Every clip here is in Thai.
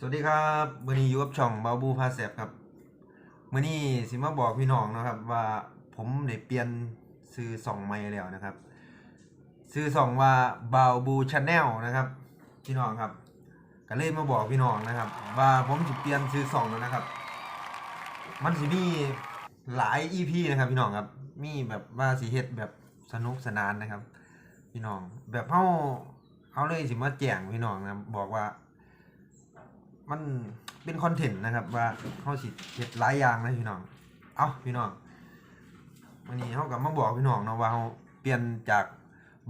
สวัสดีครับมื่อนี้อยู่กับช่องบาบูพาแสบครับมือนี้สิมาบอกพี่น้องนะครับว่าผมได้เปลี่ยนซื้อสองใหม่แล้วนะครับ ซื้อสองว่าบาบูชาแนลนะครับ พี่น้องครับก็เลยมาบอกพี่น้องนะครับ ว่าผมสิเปลี่ยนซื้อสองแล้วนะครับ มันสิมีหลาย EP นะครับพี่น้องครับมีแบบว่าสิเฮ็ดแบบสนุกสนานนะครับ พี่น้องแบบเฮาเฮาเลยสิมาแจ้งพี่น้องนะบอกว่า มันเป็นคอนเทนต์นะครับ ว่าเขาสิเฮ็ดหลายอย่างนะพี่น้อง เอาพี่น้องวันนี้เขากับมาบอกพี่น้องเนาะว่าเขาเปลี่ยนจาก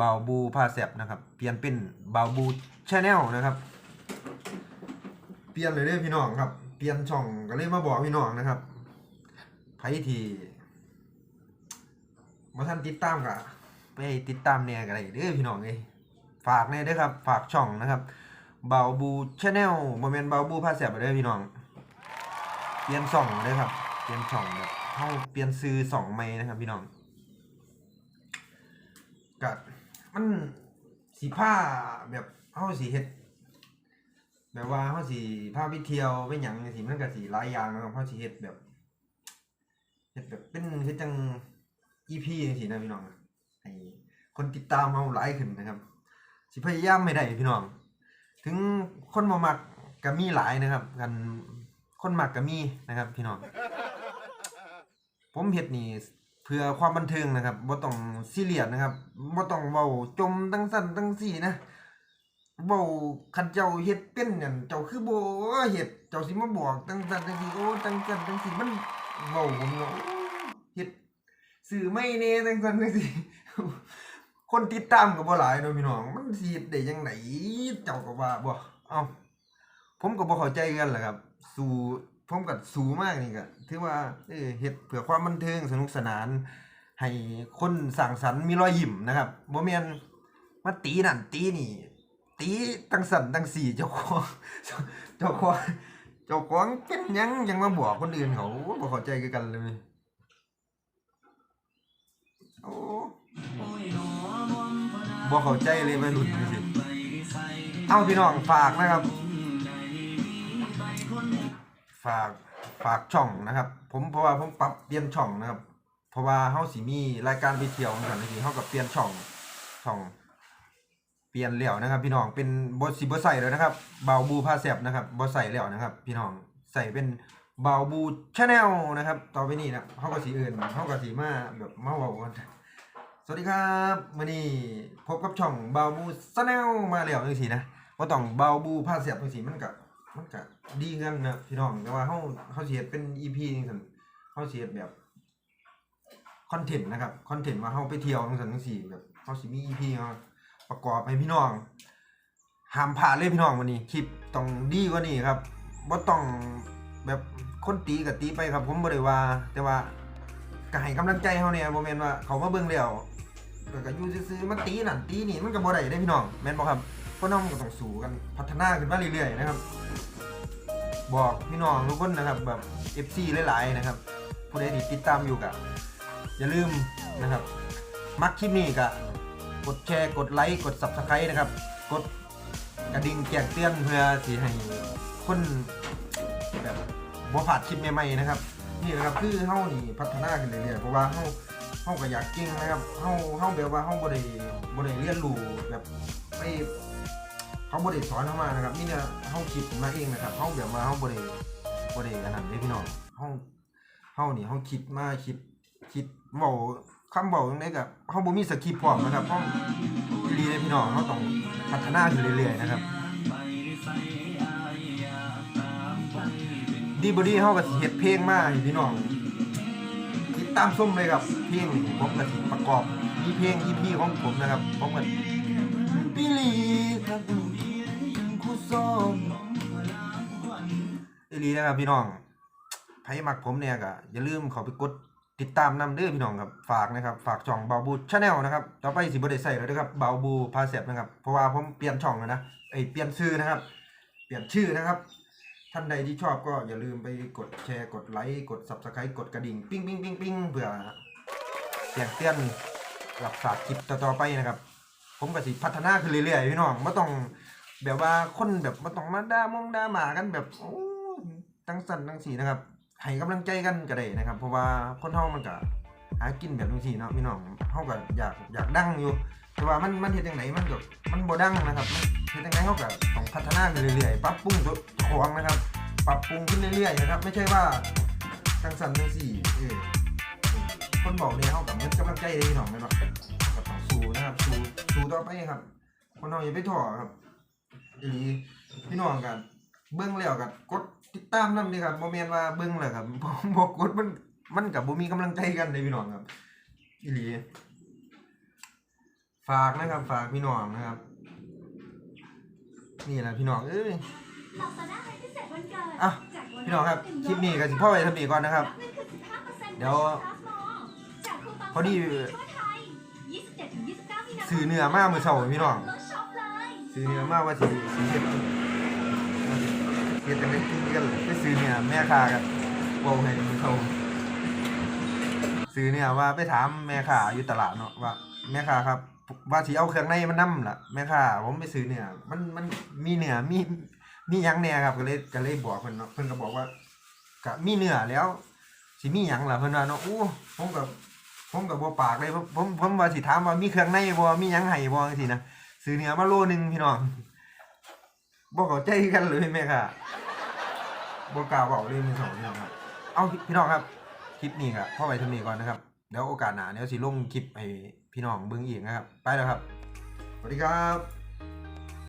บาวบูพาแซบนะครับ เปลี่ยนเป็นบาวบูชาแนลนะครับ เปลี่ยนเลยเด้พี่น้องครับ เปลี่ยนช่องก็เลยมาบอกพี่น้องนะครับไผที่มาท่านติดตามกะไปติดตามแน่กันเลยเด้อพี่น้องเอ้ยฝากแน่ด้อครับ ฝากช่องนะครับ เบาบูชาแนลโมเมนต์เบาบูพาแสบไปเลยพี่น้อง เปลี่ยนส่องเลยครับ เปลี่ยนช่องแบบเข้าเปลี่ยนซื้อสองไม้นะครับ พี่น้องกัมันสีผ้าแบบเข้าสีเฮ็ดแบบว่าเข้าสีผ้าไปเทียวไปหยังสีมันก็สีหลายอย่างนะครับเข้าสีเฮ็ดแบบเฮ็ดแบบเป็นเฮ็ดจังอีพีสีนะพี่น้องให้คนติดตามเราหลายขึ้นนะครับ สิพยายามไม่ได้พี่น้อง ถึงคนบ่มักก็มีหลายนะครับ กันคนมักก็มีนะครับ พี่น้องผมเฮ็ดนี่เพื่อความบันเทิงนะครับบ่ต้องซีเรียสนะครับบ่ต้องเว้าจมตั้งสั้นตั้งสี่นะเว้าคันเจ้าเฮ็ดเป็นนั่นเจ้าคือบ่เฮ็ดเจ้าสิมาบอกตั้งสั้นตั้งสี่โอ้ตั้งสั้นตั้งสี่มันเว้าผมเนาะเฮ็ดสื่อไม่แน่ตั้งสั้นตั้งสี่ คนติดตามก็บ่หลายเนาะพี่น้อง มันสิได้จังไดเจ้าก็ว่าบ่เอ้าผมก็บ่เข้าใจกันแหละครับ สู่ผมก็สู่มากนี่ก็ถือว่าเออเฮ็ดเพื่อความบันเทิงสนุกสนาน ให้คนสร้างสรรค์มีรอยยิ้มนะครับบ่แม่นมาตีนั่นตีนี่ ตีตั้งสั่นตั้งสี่เจ้าของเจ้าของเจ้าของเป็นยังยังมาบอกคนอื่นเขาบ่เข้าใจกันเลย โอ้ บ่เข้าใจเลยวัยรุ่นนี่สิเอาพี่น้องฝากนะครับ ฝากฝากช่องนะครับ ผมเพราะว่าผมปรับเปลี่ยนช่องนะครับ เพราะว่าเฮาสิมีรายการไปเที่ยวเหมือนกันทีเฮากับเปลี่ยนช่องช่องเปลี่ยนแล้วนะครับ พี่น้องเป็นบ่สิบ่ใส่แล้วนะครับเบาบูพาแซบนะครับบ่ใส่แล้วนะครับ พี่น้องใส่เป็นเบาบูชาแนลนะครับ ต่อไปนี้นะเฮาก็สิเอื่นเฮาก็สิมาแบบมาเว้ากัน สวัสดีครับมื่อนี้พบกับช่องเบาบูสแนลมาแล้วจังซี่นะว่าต้องเบาบูพาเสียบจังซี่มันก็มันก็ดีเงินนะพี่น้องแต่ว่าเฮาเฮาเสิเฮ็ดเป็น EP จังซั่นเฮาเสิเฮ็ดแบบคอนเทนต์นะครับคอนเทนต์ว่าเฮาไปเที่ยวจังซั่นจังซี่แบบเฮาสิมี EP เฮาประกอบให้พี่น้องห้ามพลาดเลยพี่น้องวันนี้คลิปต้องดีกว่านี้ครับบ่ต้องแบบคนตีก็ตีไปครับ ผมบ่ได้ว่าแต่ว่า ก็ให้กำลังใจเขาเนี่ยบ่แม่นว่าเขามาเบิ่งแล้วแล้วก็อยู่ซื่อๆมาตีนั่นตีนี่มันก็บ่ได้เด้พี่น้องแม่นบ่ครับคนเฮามันก็ต้องสู้กันพัฒนาขึ้นมาเรื่อยๆนะครับ บอกพี่น้องทุกคนนะครับแบบ FC หลายๆนะครับผู้ใดที่ติดตามอยู่ก็อย่าลืมนะครับ มักคลิปนี้ก็กดแชร์กดไลค์กด Subscribe นะครับ กดกระดิ่งแจ้งเตือนเพื่อสิให้คนแบบบ่พลาดคลิปใหม่ๆนะครับ นี่นะครับคือเฮานี่พัฒนาขึ้นเรื่อยๆเพราะว่าเฮาเฮาก็อยากเก่งนะครับเฮาเฮาแบบว่าเฮาบ่ได้บ่ได้เรียนรู้แบบไปเขาบ่ได้สอนเฮามานะครับนี่เนี่ยเฮาคิดมาเองนะครับเฮาแบบว่าเฮาบ่ได้บ่ได้อันนั้นเด้พี่น้องเฮาเฮานี่เฮาคิดมาคิดคิดเว้าคำเว้าจังไดก็เฮาบ่มีสคริปต์พร้อมนะครับเฮาดีเลยพี่น้องเฮาต้องพัฒนาขึ้นเรื่อยๆนะครับ ดีบอดี้เฮาก็สิเฮ็ดเพลงมาให้พี่น้องติดตามส้มเลยครับ เพลงนี่ผมก็สิประกอบมีเพลง EP ของผมนะครับผมก็บิลีครับคู่ซ้อมอีหลีนะครับพี่น้องใครมักผมเนี่ยก็อย่าลืมเข้าไปกดติดตามนำเด้อพี่น้องครับฝากนะครับฝากช่องเบาบูชาแนลนะครับต่อไปสิบ่ได้ใส่แล้วนะครับเบาบูพาเสร็จนะครับเพราะว่าผมเปลี่ยนช่องแล้วนะไอยเปลี่ยนชื่อนะครับ เปลี่ยนชื่อนะครับ ท่านใดที่ชอบก็อย่าลืมไปกดแชร์กดไลค์กด subscribe กดกระดิ่ง ปิ้งปิ้งปิ้งปิ้งเพื่อแจ้งเตือนรับฝากคลิปต่อๆไปนะครับ ผมก็สิพัฒนาขึ้นเรื่อยๆพี่น้องไม่ต้องแบบว่าคนแบบไมาต้องมาด่ามงด่าหมากันแบบโอ้ตั้งสันตั้งสีนะครับให้กำลังใจกันก็ได้นะครับ เพราะว่าคนเฮามันก็หากินแบบจังซี่เนาะพี่น้องเฮาก็อยากอยากดังอยู่ แต่ว่ามันมันเฮ็ดจังไดมันก็มันบ่ดังนะครับเฮ็ดจังไดเฮาก็ต้องพัฒนาขึ้นเรื่อยๆปรับปรุงตัวของนะครับ ปรับปรุงขึ้นเรื่อยๆนะครับ ไม่ใช่ว่าจังสันจังสี่เออคนบอกเนี่ยเฮาก็เหมือนกำลังใจเลยพี่น้องแม่นบ่เฮาก็ต้องสู้นะครับสู้สู้ต่อไปครับ คนเฮาอย่าไปท้อครับอีหลีพี่น้องกันเบิ่งแล้วก็กดติดตามนำนี่ครับบ่แม่นว่าเบิ่งแล้วครับบ่บ่กดมันมันก็บ่มีกำลังใจกันเลยพี่น้องครับอีหลี ฝากนะครับ ฝากพี่น้องนะครับ นี่แหละพี่น้องเอ้ยลาซาด้าให้พิเศษวันเกิดอะจากวันพี่น้องครับคลิปนี้ก็สิพ่อไปทำนี้ก่อนนะครับรับเงินคืน15%เดี๋ยวจากคูปองพอดีทั่วไทย27ถึง29มีนาคมซื้อเนื้อมามื้อเช้าพี่น้องลดช็อปเลยซื้อเนื้อมาว่าสิสิเฮ็ดว่าสิเฮ็ดจังได๋กินกันเลยไปซื้อเนื้อแม่ค้ากันเว้าให้มื้อเขาซื้อเนื้อว่าไปถามแม่ค้าอยู่ตลาดเนาะว่าแม่ค้าครับ ว่าสิเอาเครื่องในมันนํล่ะแม่ค้าผมไปซื้อเนื้อมันมันมีเนื้อมีมีหยังแน่ครับก็เลยก็เลยบอกเพิ่นเนาะเพิ่นก็บอกว่าก็มีเนื้อแล้วสิมีหยังล่ะเพิ่นว่าเนาะอู้ผมก็ผมก็บ่ปากเลยผมผมผมว่าสิถามว่ามีเครื่องในบ่มีหยังให้บ่จังซี่นะซื้อเนื้อมาโลนึงพี่น้องบอกเข้าใจกันเลยแม่ค่ะบอกกล้าบอกเลยมือสองพี่น้องครับเอาพี่น้องครับคลิปนี้ครับพ่อไปทำนี้ก่อนนะครับเดี๋ยวโอกาสหน้าเดี๋ยวสิลงคลิปให้ พี่น้องเบิ่งอีกนะครับ ไปแล้วครับ สวัสดีครับ